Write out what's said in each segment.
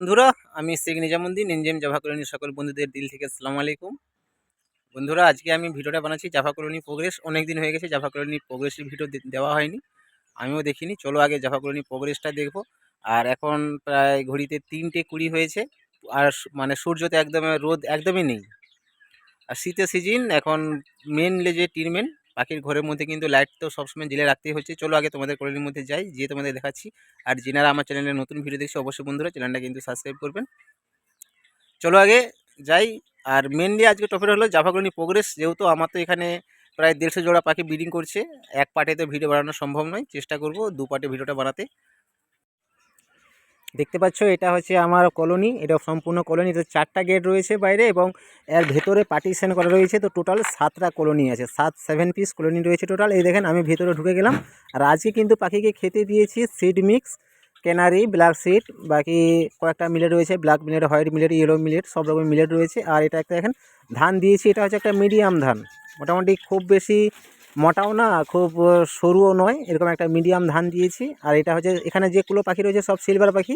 বন্ধুরা, আমি Sheikh Nizamuddin enzyme Java কলোনির সকল বন্ধুদের দিল থেকে আসসালামু আলাইকুম। বন্ধুরা, আজকে আমি ভিডিওটা বানাচ্ছি জাভা কলোনি প্রোগ্রেস। অনেক দিন হয়ে গেছে জাভা কলোনি প্রোগ্রেসের ভিডিও দেওয়া হয়নি, আমিও দেখিনি। চলো আগে জাভা কলোনি প্রোগ্রেসটা দেখব। আর এখন প্রায় ঘড়িতে তিনটে কুড়ি হয়েছে, আর মানে সূর্যতে একদম রোদ একদমই নেই। আর শীতের সিজন এখন মেনলি যে ট্রিটমেন্ট পাখির ঘরের মধ্যে কিন্তু লাইট তো সবসময় জেলে রাখতেই হচ্ছে। চলো আগে তোমাদের কলোনির মধ্যে যাই যেয়ে তোমাদের দেখাচ্ছি। আর যেনারা আমার চ্যানেলে নতুন ভিডিও দেখছি, অবশ্যই বন্ধুরা চ্যানেলটা কিন্তু সাবস্ক্রাইব করবেন। চলো আগে যাই। আর মেনলি আজকে টপিক হলো জাভা প্রোগ্রেস যেহেতু আমার তো এখানে প্রায় দেড়শো জোড়া পাখি ব্রিডিং করছে, এক পার্টে তো ভিডিও বানানো সম্ভব নয়, চেষ্টা করব দু পার্টে ভিডিওটা বানাতে। দেখতে পাচ্ছ, এটা হচ্ছে আমার কলোনি, এটা সম্পূর্ণ কলোনি। তো চারটা গেট রয়েছে বাইরে এবং এর ভেতরে পার্টিশন করা রয়েছে। তো টোটাল সাতটা কলোনি আছে, সাত, সেভেন পিস কলোনি রয়েছে টোটাল। এই দেখেন, আমি ভেতরে ঢুকে গেলাম। আর আজকে কিন্তু পাখিকে খেতে দিয়েছি seed mix canary black seed, বাকি কয়েকটা মিলেট রয়েছে, black millet, white millet, yellow millet, সব রকম মিলেট রয়েছে। আর এটা একটা এখন ধান দিয়েছি, এটা হচ্ছে একটা মিডিয়াম ধান। মোটামুটি খুব বেশি মোটাও না, খুব সরুও নয়, এরকম একটা মিডিয়াম ধান দিয়েছি। আর এটা হচ্ছে, এখানে যেগুলো পাখি রয়েছে সব সিলভার পাখি,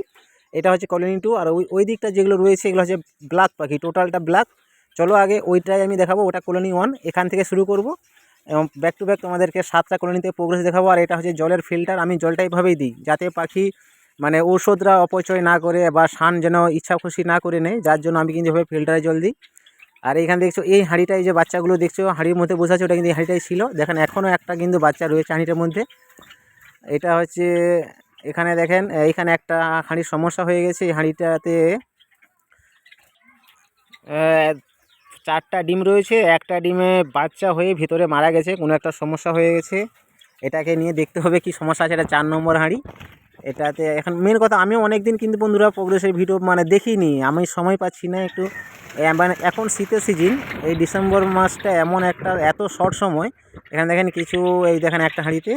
এটা হচ্ছে কলোনি টু আর ওই ওই দিকটা যেগুলো রয়েছে, এগুলো হচ্ছে ব্ল্যাক পাখি টোটালটা ব্ল্যাক চলো আগে ওইটাই আমি দেখাবো, ওটা কলোনি ওয়ান এখান থেকে শুরু করব। এবং ব্যাক টু ব্যাক তোমাদেরকে সাতটা কলোনিতে প্রোগ্রেস দেখাবো, আর এটা হচ্ছে জলের ফিল্টার আমি জলটা এইভাবেই দিই, যাতে পাখি মানে ঔষধরা অপচয় না করে বা সান যেন ইচ্ছা খুশি না করে নেয়, যার জন্য আমি কিন্তু এভাবে ফিল্টারে জল দিই। আর এখানে দেখছ, এই হাঁড়িটাই যে বাচ্চাগুলো দেখছ, হাঁড়ির মধ্যে বসে আছে, ওটা কিন্তু এই হাঁড়িটাই ছিল। দেখেন এখনও একটা কিন্তু বাচ্চা রয়েছে হাঁড়িটার মধ্যে। এটা হচ্ছে, এখানে দেখেন, এইখানে একটা হাঁড়ির সমস্যা হয়ে গেছে। এই হাঁড়িটাতে চারটা ডিম রয়েছে। একটা ডিমে বাচ্চা হয়ে ভিতরে মারা গেছে, কোনো একটা সমস্যা হয়ে গেছে। এটাকে নিয়ে দেখতে হবে কি সমস্যা আছে, এটা চার নম্বর হাঁড়ি। এটাতে এখন মেন কথা আমিও অনেক দিন কিন্তু বন্ধুরা প্রোগ্রেসের ভিডিও মানে দেখিনি। আমি সময় পাচ্ছি না একটু। মানে এখন শীতের সিজন এই ডিসেম্বর মাসটা এমন একটা, এত শর্ট সময়। এখানে দেখেন কিছু, এই দেখেন একটা হাঁড়িতে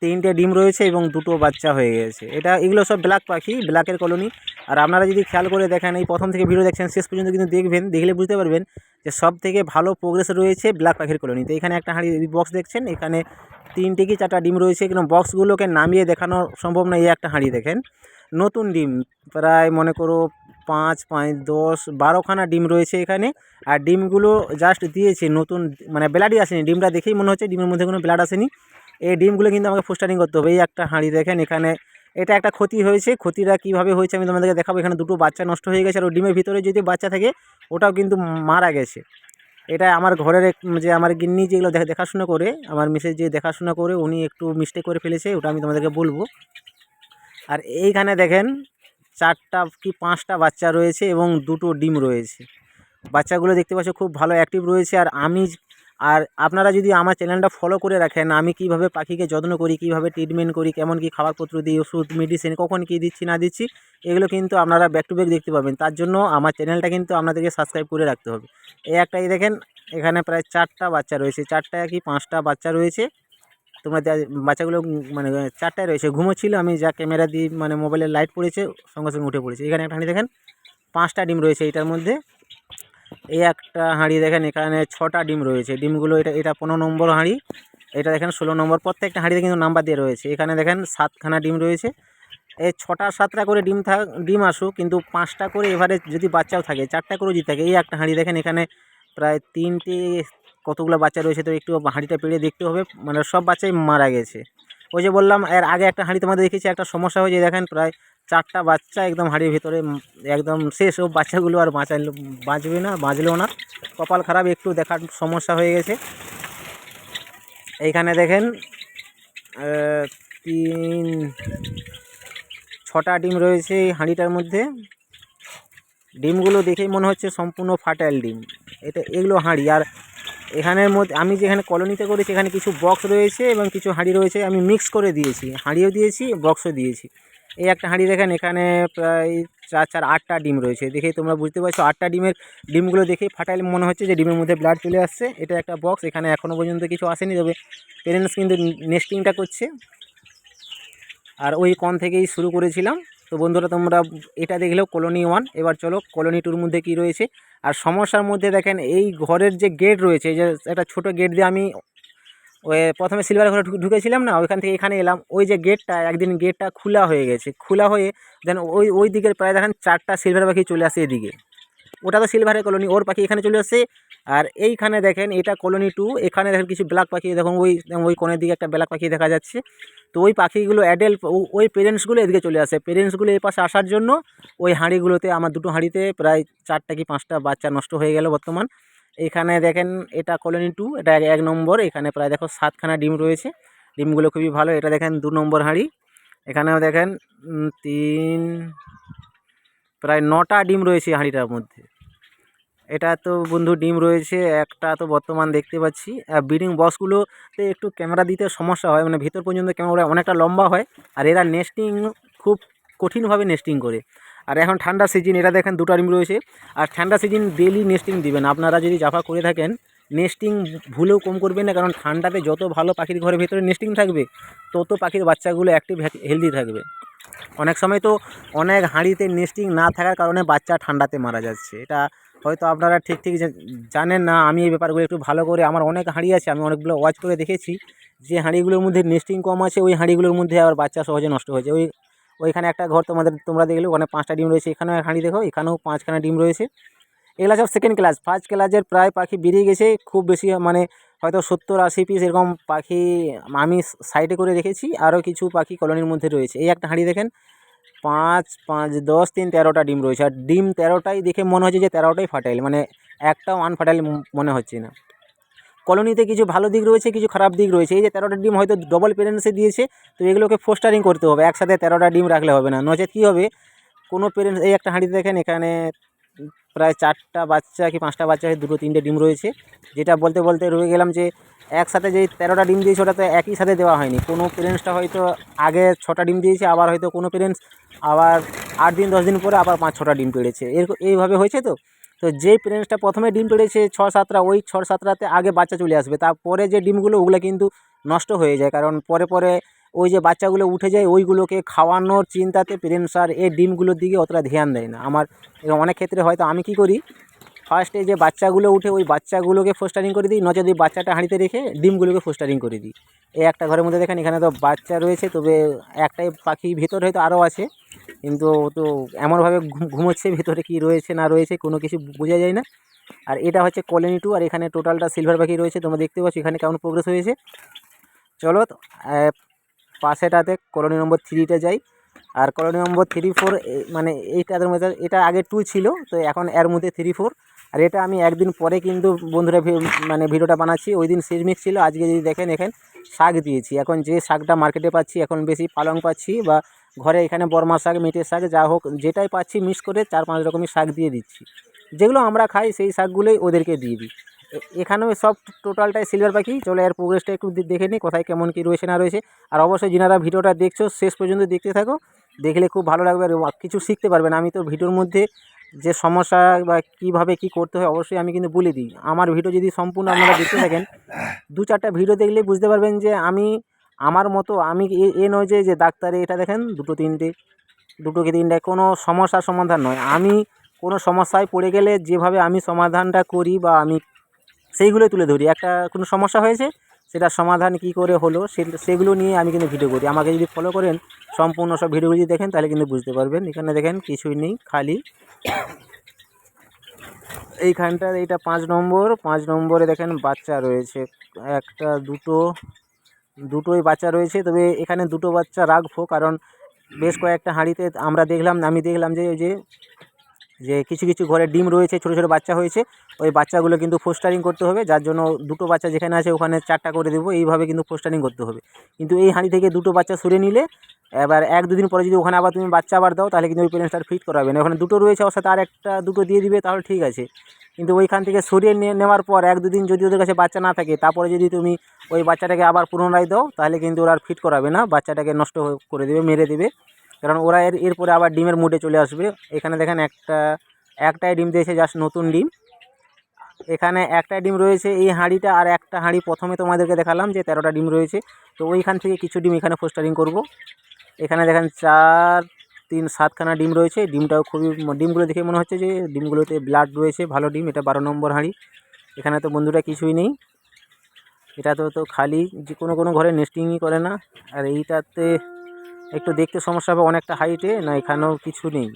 তিনটে ডিম রয়েছে এবং দুটো বাচ্চা হয়ে গেছে। এটা, এগুলো সব ব্ল্যাক পাখি ব্ল্যাকের কলোনি আর আপনারা যদি খেয়াল করে দেখেন, এই প্রথম থেকে ভিডিও দেখছেন, শেষ পর্যন্ত কিন্তু দেখবেন, দেখলে বুঝতে পারবেন যে সব থেকে ভালো প্রোগ্রেস রয়েছে ব্ল্যাক পাখির কলোনিতে এখানে একটা হাঁড়ি বক্স দেখছেন, এখানে তিনটে কি চারটা ডিম রয়েছে কিন্তু বক্সগুলোকে নামিয়ে দেখানো সম্ভব না, এই একটা হাঁড়ি দেখেন। নতুন ডিম, প্রায় মনে করো পাঁচ পাঁচ, দশ, বারোখানা ডিম রয়েছে এখানে। আর ডিমগুলো জাস্ট দিয়েছে, নতুন মানে ব্লাডই আসেনি। ডিমটা দেখেই মনে হচ্ছে ডিমের মধ্যে কোনো ব্লাড আসেনি। এই ডিমগুলো কিন্তু আমাকে ফুস্টারিং করতে হবে, এই একটা হাঁড়ি দেখেন এখানে। এটা একটা ক্ষতি হয়েছে, ক্ষতিটা কীভাবে হয়েছে আমি তোমাদেরকে দেখাবো। এখানে দুটো বাচ্চা নষ্ট হয়ে গেছে, আর ডিমের ভিতরে যদি বাচ্চা থাকে, ওটাও কিন্তু মারা গেছে। এটা আমার ঘরের এক যে আমার গিন্নি যেগুলো দেখাশোনা করে, আমার মিসেস যে দেখাশোনা করে, উনি একটু মিস্টেক করে ফেলেছে, ওটা আমি তোমাদেরকে বলব। আর এইখানে দেখেন, চারটা কি পাঁচটা বাচ্চা রয়েছে এবং দুটো ডিম রয়েছে। বাচ্চাগুলো দেখতে পাচ্ছ খুব ভালো অ্যাক্টিভ রয়েছে, আর আমি আর আপনারা যদি আমার চ্যানেলটা ফলো করে রাখেন, আমি কীভাবে পাখিকে যত্ন করি, কীভাবে ট্রিটমেন্ট করি, কেমন কি খাবারপত্র দিই, ওষুধ মেডিসিন কখন কী দিচ্ছি, না দিচ্ছি, এগুলো কিন্তু আপনারা ব্যাক টু ব্যাক দেখতে পাবেন। তার জন্য আমার চ্যানেলটা কিন্তু আপনাদেরকে সাবস্ক্রাইব করে রাখতে হবে। এই একটাই দেখেন, এখানে প্রায় চারটা বাচ্চা রয়েছে। চারটা কি পাঁচটা বাচ্চা রয়েছে? তোমরা বাচ্চাগুলো মানে চারটায় রয়েছে। ঘুমোচ্ছিল, আমি যা ক্যামেরা দিয়ে মানে মোবাইলের লাইট পড়েছে, সঙ্গে সঙ্গে উঠে পড়েছে। এখানে একটা দেখেন, পাঁচটা ডিম রয়েছে এটার মধ্যে। এই একটা হাঁড়ি দেখেন, এখানে ছটা ডিম রয়েছে। ডিমগুলো এটা এটা পনেরো নম্বর হাঁড়ি। এটা দেখেন, ষোলো নম্বর। প্রত্যেকটা হাঁড়িতে কিন্তু নাম্বার দিয়ে রয়েছে। এখানে দেখেন, সাতখানা ডিম রয়েছে। এই ছটা সাতটা করে ডিম থাক, ডিম আসুক, কিন্তু পাঁচটা করে এবারে যদি বাচ্চাও থাকে, চারটা করে যদি থাকে, এই একটা হাঁড়ি দেখেন, এখানে প্রায় তিনটে কতগুলো বাচ্চা রয়েছে, তো একটু হাঁড়িটা পেড়ে দেখতে হবে। মানে সব বাচ্চাই মারা গেছে। ওই যে বললাম, এর আগে একটা হাঁড়ি তোমাদের দেখেছি একটা সমস্যা হয়েছে, দেখেন, প্রায় চারটা বাচ্চা একদম হাঁড়ির ভিতরে একদম শেষ, ও বাচ্চাগুলো আর বাঁচাল বাঁচবে না বাঁচলেও না। কপাল খারাপ, একটু দেখার সমস্যা হয়ে গেছে। এইখানে দেখেন তিন, ছটা ডিম রয়েছে এই হাঁড়িটার মধ্যে। ডিমগুলো দেখেই মনে হচ্ছে সম্পূর্ণ ফার্টাইল ডিম। এটা, এগুলো হাঁড়ি। আর এখানের মধ্যে, আমি যেখানে কলোনিতে করেছি, এখানে কিছু বক্স রয়েছে এবং কিছু হাঁড়ি রয়েছে, আমি মিক্স করে দিয়েছি। হাঁড়িও দিয়েছি, বক্সও দিয়েছি। এই একটা হাঁড়ি দেখেন, এখানে প্রায় চার চার, আটটা ডিম রয়েছে। দেখেই তোমরা বুঝতে পারছ, আটটা ডিমের ডিমগুলো দেখেই ফাটাইল মনে হচ্ছে যে ডিমের মধ্যে ব্লাড চলে আসছে। এটা একটা বক্স এখানে এখনও পর্যন্ত কিছু আসেনি, তবে পেরেন্টস কিন্তু নেস্টিংটা করছে। আর ওই কন থেকেই শুরু করেছিলাম। তো বন্ধুরা, তোমরা এটা দেখলেও কলোনি ওয়ান এবার চলো কলোনি টুর মধ্যে কি রয়েছে। আর সমস্যার মধ্যে দেখেন, এই ঘরের যে গেট রয়েছে যে একটা ছোট গেট দিয়ে আমি ওই প্রথমে সিলভার ঘরে ঢুকেছিলাম না, ওইখান থেকে এখানে এলাম। ওই যে গেটটা একদিন গেটটা খোলা হয়ে গেছে। খোলা হয়ে দেন ওই ওই দিকের প্রায় দেখেন চারটা সিলভার পাখি চলে আসে এদিকে। ওটা তো সিলভারের কলোনি ওর পাখি এখানে চলে আসছে আর এইখানে দেখেন, এটা কলোনি টু এখানে দেখেন কিছু ব্ল্যাক পাখি, দেখুন ওই ওই কোণের দিকে একটা ব্ল্যাক পাখি দেখা যাচ্ছে। তো ওই পাখিগুলো অ্যাডেল ওই পেরেন্টসগুলো এদিকে চলে আসে। পেরেন্টসগুলো এই পাশে আসার জন্য ওই হাঁড়িগুলোতে, আমার দুটো হাঁড়িতে প্রায় চারটা কি পাঁচটা বাচ্চা নষ্ট হয়ে গেল বর্তমান। এখানে দেখেন এটা কলোনি টু এটা এক- নম্বর। এখানে প্রায় দেখো সাতখানা ডিম রয়েছে। ডিমগুলো খুবই ভালো। এটা দেখেন দু নম্বর হাঁড়ি। এখানেও দেখেন তিন, প্রায় নটা ডিম রয়েছে হাঁড়িটার মধ্যে। এটা তো বন্ধু ডিম রয়েছে, একটা তো বর্তমান দেখতে পাচ্ছি। আর ব্রিডিং বক্সগুলোতে একটু ক্যামেরা দিতে সমস্যা হয়। মানে ভিতর পর্যন্ত ক্যামেরা অনেকটা লম্বা হয়। আর এরা নেস্টিং খুব কঠিনভাবে নেস্টিং করে। আর এখন ঠান্ডা সিজন এটা দেখেন দুটো ডিম রয়েছে। আর ঠান্ডা সিজন ডেলি নেস্টিং দিবেন। আপনারা যদি জাফা করে থাকেন নেস্টিং ভুলেও কম করবেন না, কারণ ঠান্ডাতে যত ভালো পাখির ঘরের ভেতরে নেস্টিং থাকবে, তত পাখির বাচ্চাগুলো অ্যাক্টিভ হেলদি থাকবে। অনেক সময় তো অনেক হাঁড়িতে নেস্টিং না থাকার কারণে বাচ্চা ঠান্ডাতে মারা যাচ্ছে। এটা হয়তো আপনারা ঠিক ঠিক জানেন না, আমি এই ব্যাপারগুলো একটু ভালো করে, আমার অনেক হাঁড়ি আছে, আমি অনেকগুলো ওয়াচ করে দেখেছি। যে হাঁড়িগুলোর মধ্যে নেস্টিং কম আছে, ওই হাঁড়িগুলোর মধ্যে আবার বাচ্চা সহজে নষ্ট হয়েছে ওই ওইখানে একটা ঘর তোমাদের, তোমরা দেখলে, ওখানে পাঁচটা ডিম রয়েছে। এখানেও হাঁড়ি দেখো, এখানেও পাঁচখানা ডিম রয়েছে। এগুলো সব সেকেন্ড ক্লাস ফার্স্ট ক্লাসের প্রায় পাখি বেরিয়ে গেছে, খুব বেশি মানে হয়তো সত্তর আশি পিস এরকম পাখি আমি সাইডে করে রেখেছি আরও কিছু পাখি কলোনির মধ্যে রয়েছে। এই একটা হাঁড়ি দেখেন, পাঁচ পাঁচ, দশ, তিন, তেরোটা ডিম রয়েছে। আর ডিম তেরোটাই দেখে মনে হচ্ছে যে তেরোটাই ফাটাইল মানে একটাও আনফাটাইল মনে হচ্ছে না। কলোনিতে কিছু ভালো দিক রয়েছে, কিছু খারাপ দিক রয়েছে। এই যে তেরোটা ডিম হয়তো ডবল পেরেন্টসে দিয়েছে, তো এগুলোকে ফোস্টারিং করতে হবে। একসাথে তেরোটা ডিম রাখলে হবে না। নচেত কী হবে? কোনো পেরেন্টস এই একটা হাঁড়িতে দেখেন, এখানে প্রায় চারটা বাচ্চা কি পাঁচটা বাচ্চা দুটো তিনটে ডিম রয়েছে। যেটা বলতে বলতে রয়ে গেলাম যে, একসাথে যেই তেরোটা ডিম দিয়েছে ওটা তো একই সাথে দেওয়া হয়নি। কোনো পেরেন্টসটা হয়তো আগে ছটা ডিম দিয়েছে, আবার হয়তো কোনো পেরেন্টস আবার আট দিন, দশ দিন পরে আবার পাঁচ, ছটা ডিম পেড়েছে। এর, এইভাবে হয়েছে তো? তো যেই পেরেন্টসটা প্রথমে ডিম পেড়েছে ছ সাতটা, ওই ছ সাতটাতে আগে বাচ্চা চলে আসবে। তারপরে যে ডিমগুলো, ওগুলো কিন্তু নষ্ট হয়ে যায়। কারণ পরে পরে ওই যে বাচ্চাগুলো উঠে যায়, ওইগুলোকে খাওয়ানোর চিন্তাতে পেরেন্টস আর এই ডিমগুলোর দিকে অতটা ধ্যান দেয় না। আমার অনেক ক্ষেত্রে হয়তো আমি কি করি ফার্স্টে যে বাচ্চাগুলো উঠে ওই বাচ্চাগুলোকে ফোস্টারিং করে দিই নচেত ওই বাচ্চাটা হাঁড়িতে রেখে ডিমগুলোকে ফোস্টারিং করে দিই। এই একটা ঘরের মধ্যে দেখেন, এখানে তো বাচ্চা রয়েছে, তবে একটাই পাখি ভিতরে হয়তো আরও আছে। কিন্তু ও তো এমনভাবে ঘুমোচ্ছে ভেতরে কি রয়েছে না রয়েছে কোনো কিছু বোঝা যায় না। আর এটা হচ্ছে কলোনি টু আর এখানে টোটালটা সিলভার পাখি রয়েছে, তোমরা দেখতে পাচ্ছ এখানে কেমন প্রোগ্রেস হয়েছে। চলো পাশেটাতে কলোনি নম্বর থ্রিতে যাই। আর কলোনি নম্বর থ্রি ফোর মানে এইটাদের মধ্যে, এটা আগে টু ছিল, তো এখন এর মধ্যে থ্রি ফোর আর এটা আমি একদিন পরে কিন্তু বন্ধুরা মানে ভিডিওটা বানাচ্ছি, ওই দিন সিজমিক ছিল, আজকে যদি দেখেন এখানে শাক দিয়েছি। এখন যে শাকটা মার্কেটে পাচ্ছি, এখন বেশি পালং পাচ্ছি বা ঘরে এখানে বর্মা শাক মেটের শাক, যা হোক, যেটাই পাচ্ছি মিক্স করে চার পাঁচ রকমের শাক দিয়ে দিচ্ছি। যেগুলো আমরা খাই, সেই শাকগুলোই ওদেরকে দিয়ে দিই। এখানেও সব টোটালটাই সিলভার পাখি। চলো এর প্রোগ্রেসটা একটু দেখে নিই কোথায় কেমন কী রয়েছে, না রয়েছে। আর অবশ্যই যিনারা ভিডিওটা দেখছ, শেষ পর্যন্ত দেখতে থাকো। দেখলে খুব ভালো লাগবে আর কিছু শিখতে পারবেন আমি তো ভিডিওর মধ্যে যে সমস্যা বা কীভাবে কী করতে হয়, অবশ্যই আমি কিন্তু বলে দিই। আমার ভিডিও যদি সম্পূর্ণ আপনারা দেখতে থাকেন দু চারটা ভিডিও দেখলে বুঝতে পারবেন যে আমি আমার মতো, আমি এ- এ নয় যে যে ডাক্তারে এটা দেখেন, দুটো তিনটে, দুটো কি তিনটে, কোনো সমস্যার সমাধান নয়। আমি কোনো সমস্যায় পড়ে গেলে যেভাবে আমি সমাধানটা করি বা আমি সেইগুলোই তুলে ধরি। একটা কোনো সমস্যা হয়েছে, সেটা সমাধান কী করে হলো সেগুলো নিয়ে আমি কিন্তু ভিডিও করি। আমাকে যদি ফলো করেন, সম্পূর্ণ সব ভিডিওগুলো যদি দেখেন, তাহলে কিন্তু বুঝতে পারবেন। এখানে দেখেন কিছুই নেই, খালি। এইখানটা এইটা পাঁচ নম্বর, পাঁচ নম্বরে দেখেন বাচ্চা রয়েছে। একটা, দুটো দুটোই বাচ্চা রয়েছে। তবে এখানে দুটো বাচ্চা রাখব কারণ বেশ কয়েকটা হাঁড়িতে আমরা দেখলাম, আমি দেখলাম যে, ওই যে যে কিছু কিছু ঘরে ডিম রয়েছে, ছোটো ছোটো বাচ্চা হয়েছে, ওই বাচ্চাগুলো কিন্তু ফোস্টারিং করতে হবে, যার জন্য দুটো বাচ্চা যেখানে আছে ওখানে চারটা করে দেবো, এইভাবে কিন্তু ফোস্টারিং করতে হবে। কিন্তু এই হাঁড়ি থেকে দুটো বাচ্চা সরে নিলে, এবার এক দুদিন পরে যদি ওখানে আবার তুমি বাচ্চা আবার দাও, তাহলে কিন্তু ওই পেরেন্টসটা ফিট করাবে না। ওখানে দুটো রয়েছে, ওর আর একটা দুটো দিয়ে দিবে, তাহলে ঠিক আছে। কিন্তু ওইখান থেকে সরিয়ে নেওয়ার পর এক দুদিন যদি ওদের কাছে বাচ্চা না থাকে, তারপরে যদি তুমি ওই বাচ্চাটাকে আবার পুনরায় দাও, তাহলে কিন্তু ওরা আর ফিট করাবে না, বাচ্চাটাকে নষ্ট করে দেবে, মেরে দেবে। কারণ ওরা এর, এরপরে আবার ডিমের মুডে চলে আসবে। এখানে দেখেন একটা, একটাই ডিম দিয়েছে জাস্ট নতুন ডিম। এখানে একটা ডিম রয়েছে, এই হাঁড়িটা আর একটা হাঁড়ি প্রথমে তোমাদেরকে দেখালাম যে তেরোটা ডিম রয়েছে। তো ওইখান থেকে কিছু ডিম এখানে পোস্টারিং করব। এখানে দেখেন চার, তিন, সাতখানা ডিম রয়েছে। ডিমটাও খুবই, ডিমগুলো দেখে মনে হচ্ছে যে ডিমগুলোতে ব্লাড রয়েছে, ভালো ডিম। এটা বারো নম্বর হাঁড়ি। এখানে তো বন্ধুরা কিছুই নেই। এটা তো তো খালি, যে কোনো কোনো ঘরে নেস্টিংই করে না। আর এইটাতে একটু দেখতে সমস্যা হবে, অনেকটা হাইটে না এখানেও কিছু নেই।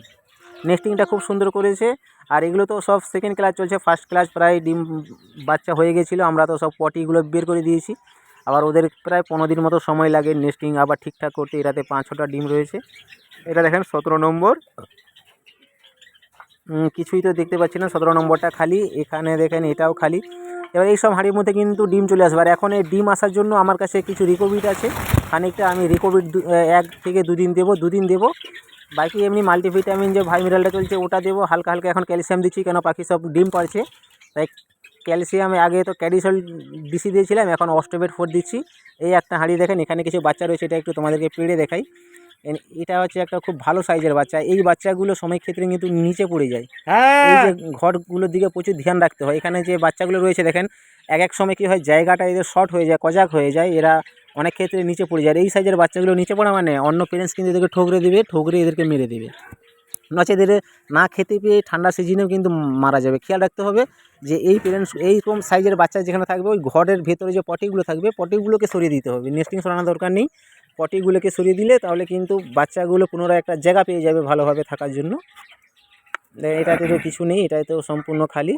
নেস্টিংটা খুব সুন্দর করেছে, আর এগুলো তো সব সেকেন্ড ক্লাস চলছে ফার্স্ট ক্লাস প্রায় ডিম বাচ্চা হয়ে গেছিল, আমরা তো সব পটিগুলো বের করে দিয়েছি। আবার ওদের প্রায় পনেরো দিন মতো সময় লাগে নেস্টিং আবার ঠিকঠাক করতে এটাতে পাঁচ ছটা ডিম রয়েছে। এটা দেখেন সতেরো নম্বর। কিছুই তো দেখতে পাচ্ছি না, সতেরো নম্বরটা খালি, এখানে দেখেন এটাও খালি। এবার এই সব হাঁড়ির মধ্যে কিন্তু ডিম চলে আসবে, আর এখন এই ডিম আসার জন্য আমার কাছে কিছু রিকোভিট আছে। খানিকটা আমি রিকোভিট এক থেকে দুদিন দেবো দুদিন দেবো। বাকি এমনি মাল্টিভিটামিন যে ভাই মিনারেলটা চলছে ওটা দেবো হালকা হালকা এখন ক্যালসিয়াম দিচ্ছি কেন পাখি সব ডিম পারছে তাই ক্যালসিয়াম আগে তো ক্যাডিসল ডিসি দিয়েছিলাম এখন অস্টোবেট ফোর দিচ্ছি। এই একটা হাঁড়ি দেখেন এখানে কিছু বাচ্চা রয়েছে এটা একটু তোমাদেরকে পেড়ে দেখাই। এটা হচ্ছে একটা খুব ভালো সাইজের বাচ্চা। এই বাচ্চাগুলো সময় ক্ষেত্রে কিন্তু নিচে পড়ে যায়। এই যে ঘরগুলোর দিকে প্রচুর ধ্যান রাখতে হয়। এখানে যে বাচ্চাগুলো রয়েছে দেখেন এক এক সময় কী হয় জায়গাটা এদের শর্ট হয়ে যায় কজাক হয়ে যায়। এরা অনেক ক্ষেত্রে নিচে পড়ে যায়। এই সাইজের বাচ্চাগুলো নিচে পড়া মানে অন্য পেরেন্টস কিন্তু এদেরকে ঠোকরে দেবে ঠোকরে এদেরকে মেরে দেবে। নচেত এদের না খেতে পেয়ে ঠান্ডা সিজনেও কিন্তু মারা যাবে। খেয়াল রাখতে হবে যে এই পেরেন্টস এইরকম সাইজের বাচ্চা যেখানে থাকবে, ওই ঘরের ভেতরে যে পটিগুলো থাকবে, পটিগুলোকে সরিয়ে দিতে হবে। নেস্টিং সরানোর দরকার নেই। পটিগুলোকে সরিয়ে দিলে তাহলে কিন্তু বাচ্চাগুলো পুনরায় একটা জায়গা পেয়ে যাবে ভালোভাবে থাকার জন্য। এটাতে তো কিছু নেই এটাতে তো সম্পূর্ণ খালি।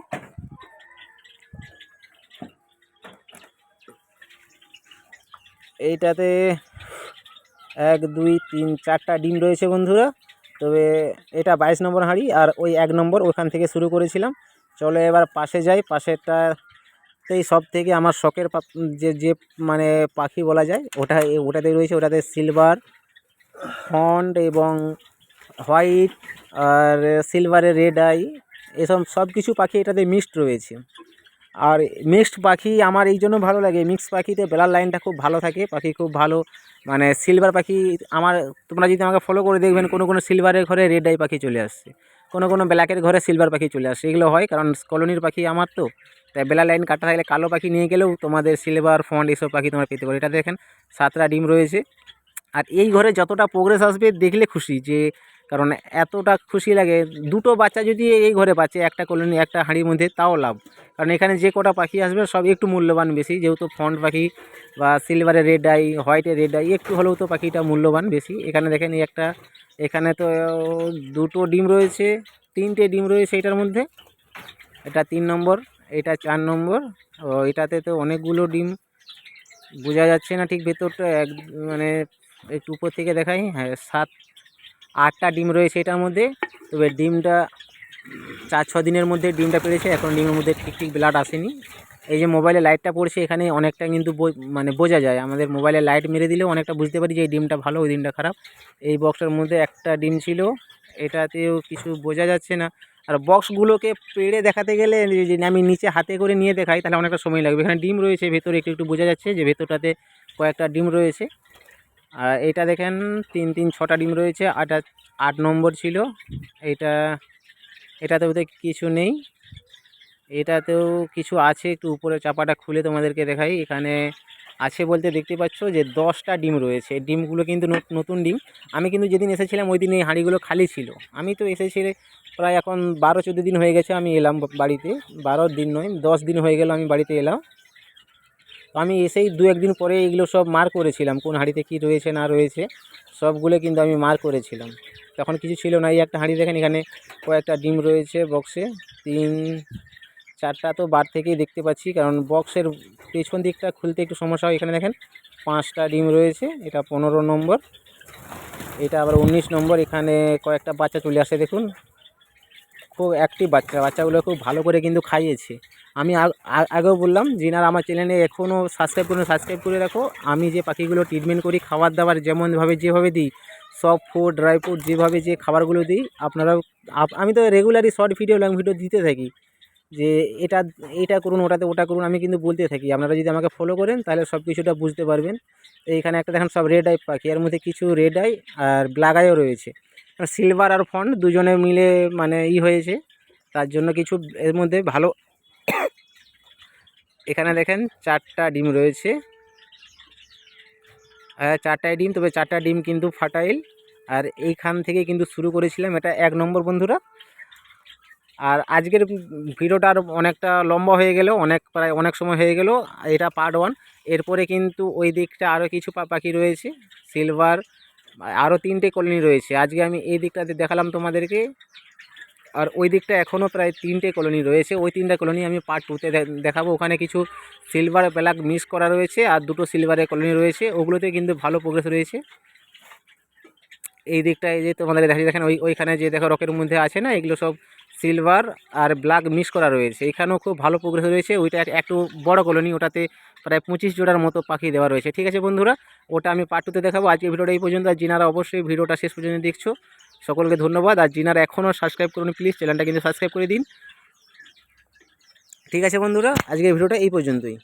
এইটাতে এক, দুই, তিন, চারটা ডিম রয়েছে বন্ধুরা। তবে এটা বাইশ নম্বর হাঁড়ি আর ওই এক নম্বর ওখান থেকে শুরু করেছিলাম। চলো এবার পাশে যাই। পাশেরটাতেই সব থেকে আমার শখের যে যে মানে পাখি বলা যায়, ওটা ওটাতে রয়েছে। ওটাতে সিলভার ফন্ট এবং হোয়াইট আর সিলভারের রেড আই এসব সব কিছু পাখি এটাতে মিক্সড রয়েছে। আর মিক্সড পাখি আমার এই জন্য ভালো লাগে। মিক্স পাখিতে বেলার লাইনটা খুব ভালো থাকে। পাখি খুব ভালো। মানে সিলভার পাখি আমার, তোমরা যদি আমাকে ফলো করে দেখবেন, কোনো কোনো সিলভারের ঘরে রেড আই পাখি চলে আসছে। কোনো কোনো ব্ল্যাকের ঘরে সিলভার পাখি চলে আসছে। এগুলো হয় কারণ কলোনির পাখি আমার তো। তাই বেলা লাইন কাটা থাকলে কালো পাখি নিয়ে গেলেও তোমাদের সিলভার ফন্ড এসব পাখি তোমরা পেতে পারো। এটা দেখেন, সাতটা ডিম রয়েছে। আর এই ঘরে যতটা প্রোগ্রেস আসবে, দেখলে খুশি যে কারণ এতটা খুশি লাগে। দুটো বাচ্চা যদি এই ঘরে পাচ্ছে একটা কলোনি, একটা হাঁড়ির মধ্যে, তাও লাভ। কারণ এখানে যে কটা পাখি আসবে, সব একটু মূল্যবান বেশি। যেহেতু ফন্ট পাখি বা সিলভারের রেড আই হোয়াইটের রেড আই একটু হলেও তো পাখিটা মূল্যবান বেশি। এখানে দেখেন এই একটা, এখানে তো দুটো ডিম রয়েছে, তিনটে ডিম রয়েছে এটার মধ্যে। এটা তিন নম্বর, এটা চার নম্বর। ও, এটাতে তো অনেকগুলো ডিম। বোঝা যাচ্ছে না ঠিক ভেতরটা, এক মানে একটু উপর থেকে দেখাই। হ্যাঁ সাত আটটা ডিম রয়েছে এটার মধ্যে। তবে ডিমটা চার, ছ দিনের মধ্যে ডিমটা পেরেছে, এখন ডিমের মধ্যে ঠিক ঠিক ব্লাড আসেনি। এই যে মোবাইলে লাইটটা পড়ছে, এখানে অনেকটা কিন্তু মানে বোঝা যায়। আমাদের মোবাইলে লাইট মেরে দিলেও অনেকটা বুঝতে পারি যে এই ডিমটা ভালো, ওই ডিমটা খারাপ। এই বক্সের মধ্যে একটা ডিম ছিল, এটাতেও কিছু বোঝা যাচ্ছে না। আর বক্সগুলোকে পেড়ে দেখাতে গেলে যদি আমি নিচে হাতে করে নিয়ে দেখাই, তাহলে অনেকটা সময় লাগবে। এখানে ডিম রয়েছে, ভেতরে একটু একটু বোঝা যাচ্ছে যে ভেতরটাতে কয়েকটা ডিম রয়েছে। আর এটা দেখেন, তিন তিন, ছটা ডিম রয়েছে, আট আট নম্বর ছিল। এটা এটাতে বোধহয় কিছু নেই। এটাতেও কিছু আছে, একটু উপরে চাপাটা খুলে তোমাদেরকে দেখাই। এখানে আছে বলতে দেখতে পাচ্ছ যে দশটা ডিম রয়েছে। ডিমগুলো কিন্তু নতুন ডিম। আমি কিন্তু যেদিন এসেছিলাম, ওই দিন এই হাঁড়িগুলো খালি ছিল। আমি তো এসেছি প্রায় এখন বারো, চোদ্দ দিন হয়ে গেছে আমি এলাম বাড়িতে। বারো দিন নয়, দশ দিন হয়ে গেল আমি বাড়িতে এলাম। তো আমি এসেই দু একদিন পরে এগুলো সব মার করেছিলাম, কোন হাঁড়িতে কী রয়েছে না রয়েছে, সবগুলো কিন্তু আমি মার করেছিলাম। তখন কিছু ছিল না, এই একটা হাঁড়ি দেখেন এখানে কয়েকটা ডিম রয়েছে বক্সে, তিন, চারটা তো বার থেকেই দেখতে পাচ্ছি, কারণ বক্সের পেছন দিকটা খুলতে একটু সমস্যা হয়, এখানে দেখেন পাঁচটা ডিম রয়েছে, এটা পনেরো নম্বর, এটা আবার উনিশ নম্বর, এখানে কয়েকটা বাচ্চা চলে আসে, দেখুন, খুব অ্যাক্টিভ বাচ্চা, বাচ্চাগুলো খুব ভালো করে কিন্তু খাইয়েছে। আমি আগেও বললাম যিনারা আমার চ্যানেলে এখনও সাবস্ক্রাইব করুন সাবস্ক্রাইব করে রাখো। আমি যে পাখিগুলো ট্রিটমেন্ট করি, খাবার দাবার যেমনভাবে যেভাবে দিই সব ফুড ড্রাই ফ্রুট যেভাবে যে খাবারগুলো দিই, আপনারাও, আপ- আমি তো রেগুলারই শর্ট ভিডিও লং ভিডিও দিতে থাকি। যে এটা এটা করুন, ওটাতে ওটা করুন, আমি কিন্তু বলতে থাকি। আপনারা যদি আমাকে ফলো করেন, তাহলে সব কিছুটা বুঝতে পারবেন। এইখানে একটা দেখেন, সব রেড আই পাখি। এর মধ্যে কিছু রেড আই আর ব্ল্যাক আইও রয়েছে। সিলভার আর ফন্ট দুজনে মিলে মানে ই হয়েছে। তার জন্য কিছু, এর মধ্যে ভালো এখানে দেখেন চারটা ডিম রয়েছে। চারটায় ডিম, তবে চারটা ডিম কিন্তু ফাটাইল। আর এইখান থেকে কিন্তু শুরু করেছিলাম এটা এক নম্বর বন্ধুরা। আর আজকের ভিডিওটা আর অনেকটা লম্বা হয়ে গেল, অনেক প্রায় অনেক সময় হয়ে গেল, এটা পার্ট ওয়ান এরপরে কিন্তু ওই দিকটা আরও কিছু পাখি রয়েছে সিলভার আরও তিনটে কলোনি রয়েছে। আজকে আমি এই দিকটাতে দেখালাম তোমাদেরকে। আর ওই দিকটা এখনও প্রায় তিনটে কলোনি রয়েছে। ওই তিনটে কলোনি আমি পার্ট টুতে দেখাবো। ওখানে কিছু সিলভার ব্ল্যাক মিস করা রয়েছে আর দুটো সিলভারের কলোনি রয়েছে। ওগুলোতে কিন্তু ভালো প্রোগ্রেস রয়েছে। এই দিকটায় যে তোমাদের দেখা দেখেন ওই, ওইখানে যে দেখো রকের মধ্যে আছে না, এগুলো সব সিলভার আর ব্ল্যাক মিক্স করা রয়েছে। এখানেও খুব ভালো প্রোগ্রেস রয়েছে। ওইটা একটু বড় কলোনি, ওটাতে প্রায় পঁচিশ জোড়ার মতো পাখি দেওয়া রয়েছে। ঠিক আছে বন্ধুরা, ওটা আমি পার্ট টুতে দেখাবো। আজকে ভিডিওটা এই পর্যন্ত। আর জিনারা অবশ্যই ভিডিওটা শেষ পর্যন্ত দেখছ সকলকে ধন্যবাদ। আর যিনারা এখনও সাবস্ক্রাইব করুন প্লিজ চ্যানেলটা কিন্তু সাবস্ক্রাইব করে দিন। ঠিক আছে বন্ধুরা, আজকের ভিডিওটা এই পর্যন্তই।